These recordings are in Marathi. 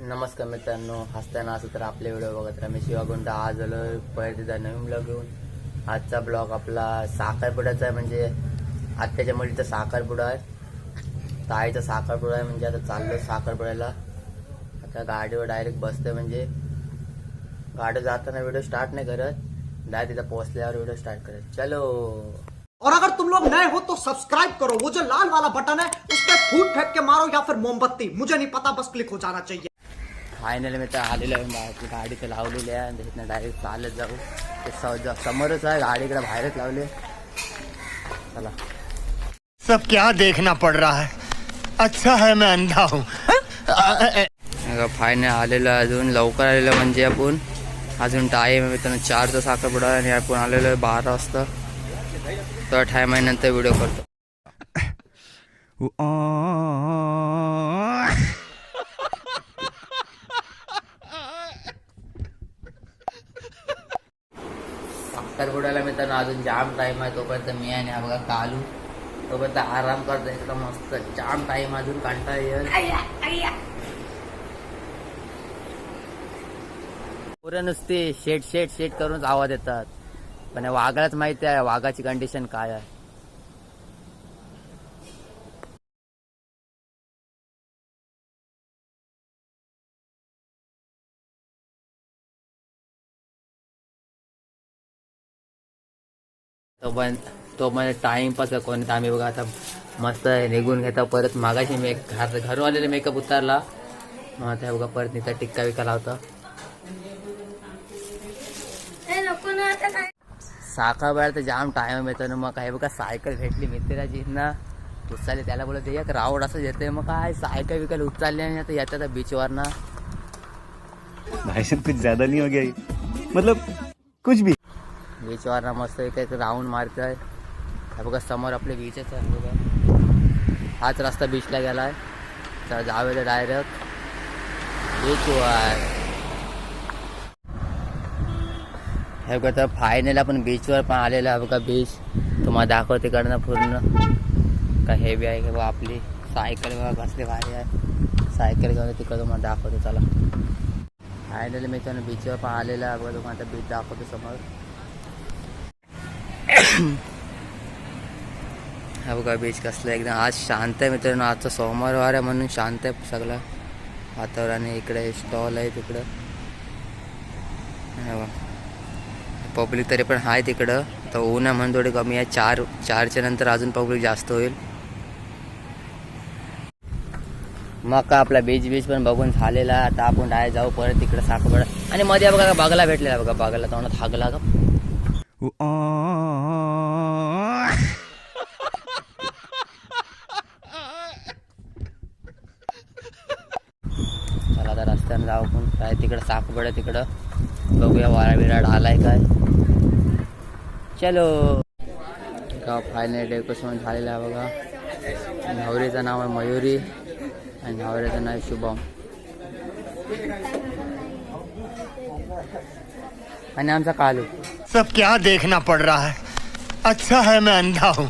नमस्कार मित्रांनो हसताना असं तर आपले व्हिडिओ बघत राहा. मी शिवागुंडा आज आलो परत नवीन ब्लॉग घेऊन. आजचा ब्लॉग आपला साखरपुड्याचा आहे. म्हणजे आत्याच्या मुलीचा साखरपुडा आहे. ताईचा साखरपुडा आहे. म्हणजे आता चाललो साखरपुड्याला. आता गाडीवर डायरेक्ट बसतोय. म्हणजे गाडी जाताना व्हिडिओ स्टार्ट नाही करत. डायरेक्ट तिथं पोहोचल्यावर व्हिडिओ स्टार्ट करत. चलो. और अगर तुम लोग नए हो तो सब्सक्राइब करो. वो जो लाल वाला बटन है उस पर फूट फेंक के मारो या फिर मोमबत्ती. मुझे नहीं पता बस क्लिक हो जाना चाहिए। फायनली मी तर आलेलो आहे बाहेरची गाडी तर लावलेली आहे आणि तिथनं डायरेक्ट चालत जाऊ ते समोरच आहे गाडी इकडे बाहेरच लावली चला सब क्या देखना पड़ रहा है अच्छा है मैं अंधा हूँ फायनल आलेलो अजून लवकर आलेलो म्हणजे आपण अजून टाईम आहे मित्रांनो चारचा साखरपुडा आहे आणि आपण आलेलो आहे बारा वाजता तर टाईम आहे नंतर व्हिडिओ करतो साखरपुड्याला मित्रांनो अजून जाम टाईम आहे. तोपर्यंत मी आणि हा बघा कालू. तोपर्यंत आराम करतो एकदम मस्त जाम टाईम अजून कंटाळा येईल. पुरं नुसती शेट शेट शेट करूनच आवाज येतात. पण वाघालाच माहिती आहे वाघाची कंडिशन काय आहे. तो पण तो पण टाइमपास कोणी. तर आम्ही बघा आता मस्त निघून घेता. परत मागाशी मी घर घरून आलेले मेकअप उतारला. मग आता बघा परत निघता टिक्का विका लावता. साखर बाहेर तर जाम टाइम मिळतो ना. मग काय बघा सायकल भेटली मित्राची ना. उचलली त्याला बोलत एक राऊंड असं येते मग काय सायकल विकल उचलली आणि आता येतात बीचवर ना. भाई साहब कुछ ज्यादा नहीं हो गया ये? मतलब कुछ भी. बीचवर ना मस्त एक एक राऊंड मारत आहे हे बघा समोर आपले बीचच आहे बघा. हाच रस्ता बीचला गेला आहे तर जाऊया डायरेक्ट बीचवर हे बघा तर फायनल आपण बीचवर पण आलेलं आहे. बघा बीच तुम्हाला दाखवते तिकडनं पूर्ण. का हेवी आहे की? बा आपली सायकल बघा कसली भारी आहे. सायकल घेऊन तिकडं तुम्हाला दाखवते चला. फायनली मी त्यानं बीचवर पण आलेलं आहे. बघा तुम्हाला बीच दाखवतो समोर. हा बघा बीच कसलं एकदम आज शांत आहे मित्रांनो आजचा सोमवार आहे म्हणून शांत आहे सगळं वातावरण आहे. इकडे स्टॉल आहे तिकडं पब्लिक तरी पण आहे तिकडं तर ऊन आहे म्हणून थोडी कमी आहे चार चारच्या नंतर अजून पब्लिक जास्त होईल मग का आपला बीच बीच पण बघून झालेला आता आपण डाय जाऊ परत तिकडे साखरपडा आणि मध्ये बघा बागला भेटलेला बघा बागला तोंडात हागला का चला आता रस्त्याने जाऊ पण काय तिकडं साखरपडा तिकडं. बघूया वारा विराट आलाय काय. चलो. का फायनल डेकोरेशन झालेलं आहे बघा. नवरीचं नाव आहे मयुरी आणि नवऱ्याचं नाव आहे शुभम. आणि आमचा कालू. सब क्या देखना पड़ रहा है. अच्छा है मैं अंधा हूँ.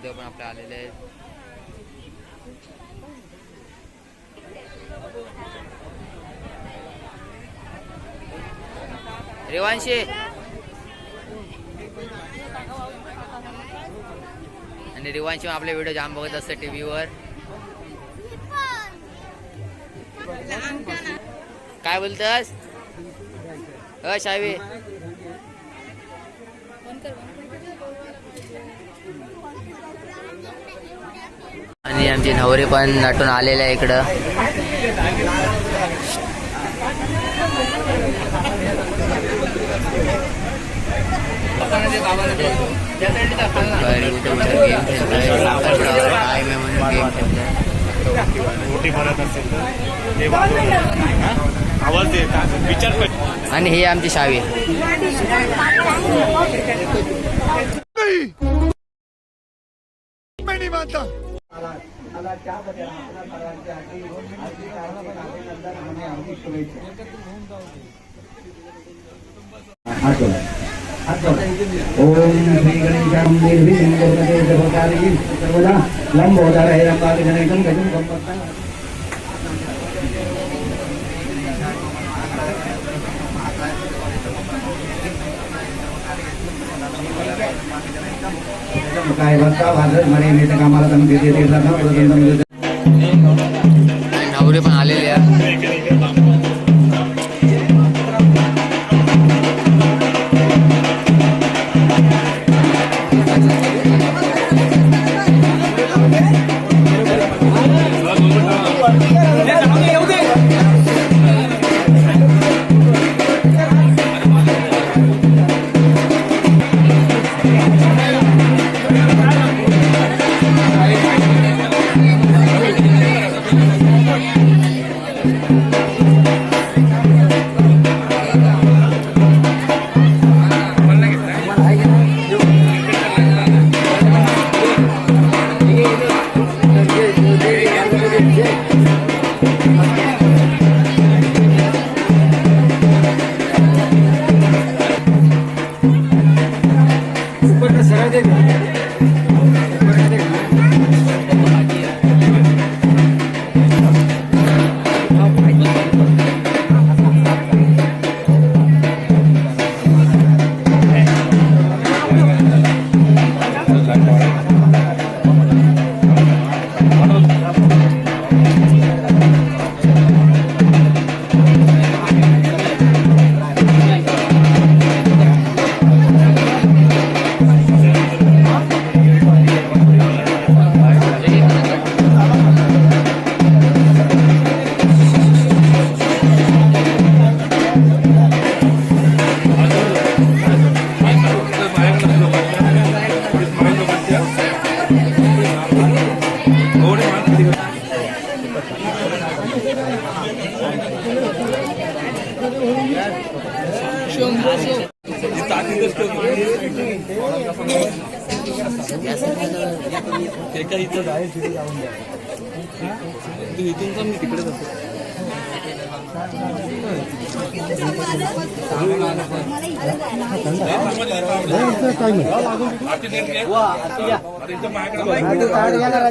नवरदेव पण आपले आलेले आहेत. रेवांशी. आणि रिवांशी आपले व्हिडिओ जाम बघत असते टीव्हीवर काय बोलतस? अ शावी. आणि आमचे नवरे पण नटून आलेले आहे इकडं आणि हे आमची शावी खेळतोय. साखरपुड्यावर time आहे म्हणून game खेळतोय. रोटी भरत असेल ओम श्री गणेशां निर्विघ्नं सर्वकार्येषु सर्वदा लम्बोदरं पादगणेशं गजं गम्मत्तं काय दम देते ते लग्न प्रदंड मिळते ऊपर का सरा दे का इथं तू इथून पण मी तिकडे जातो. माझ्याकडे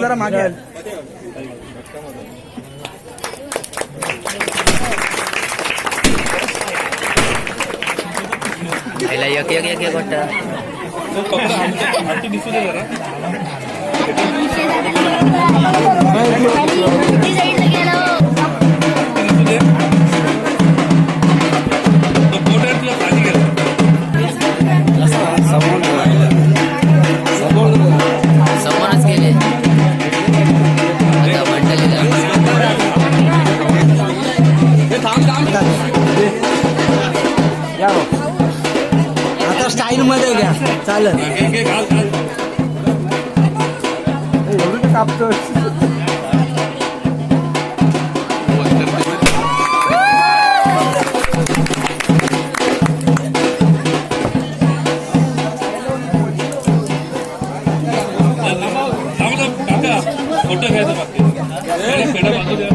जरा मागे पहिला एक एक एक एक वाटतं समोरच घ्या चालेल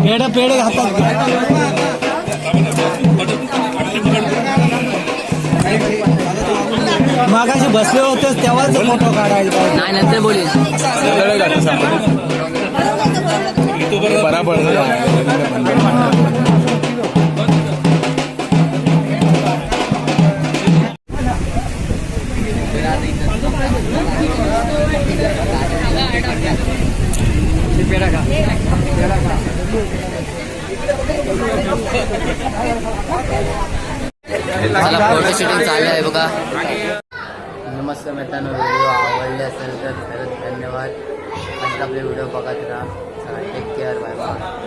पेढ पेढ घातात घ्या मागाशी बसले होते तेव्हाच फोटो काढायला पाहिजे. नाही नंतर बोलीस फोटो शूटिंग चालू आहे बघा. मित्रांनो व्हिडिओ आवडले असेल तर खरंच धन्यवाद. आणि आपले व्हिडिओ बघत राहा. Take care bye bye